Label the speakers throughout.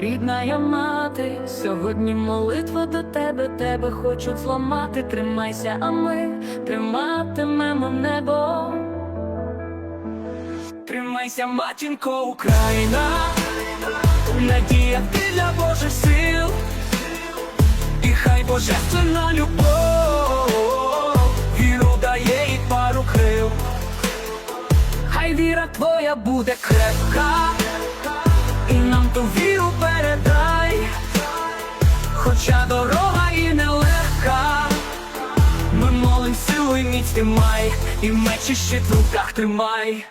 Speaker 1: Рідна я мати, сьогодні молитва до тебе, тебе хочуть зламати. Тримайся, а ми триматимемо небо. Тримайся, матінко, Україна, надія ти для Божих сил, і хай божественна любов, віру дає і пару крил. Хай віра твоя буде крепка, і нам ту віру передай, хоча дорога і нелегка, ми молим силу і міць ти май, і меч щит в руках тримай.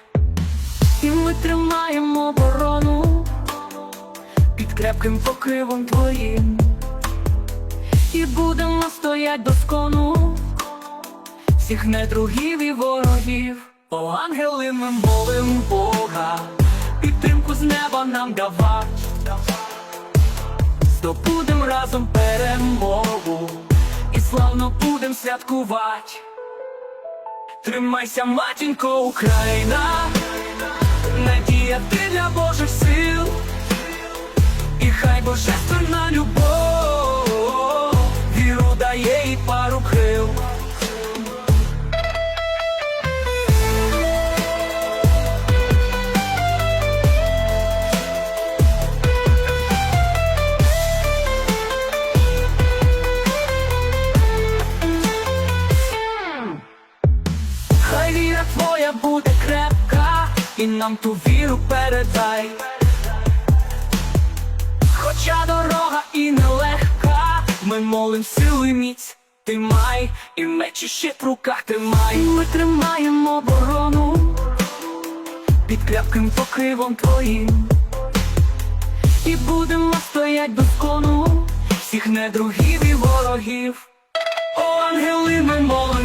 Speaker 1: І ми тримаємо оборону під крепким покривом твоїм, і будемо стоять до скону всіх недругів і ворогів. О, ангели, ми молим Бога, підтримку з неба нам давать, здобудем разом перемогу, і славно будем святкувати. Тримайся, матінко, Україна, надія ти для Божих віра буде крепка, і нам ту віру передай. Хоча дорога і нелегка, ми молим силу і міць, ти май, і меч і щит в руках тримай. Ми тримаємо оборону під крепким покривом твоїм. І будемо стоять до скону всіх недругів і ворогів. О, ангели, ми молим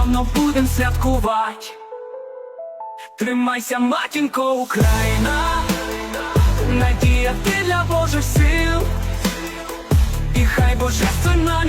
Speaker 1: славно будем святкувати. Тримайся, матінко, Україна, надія ти для Божих сил, і хай божественна.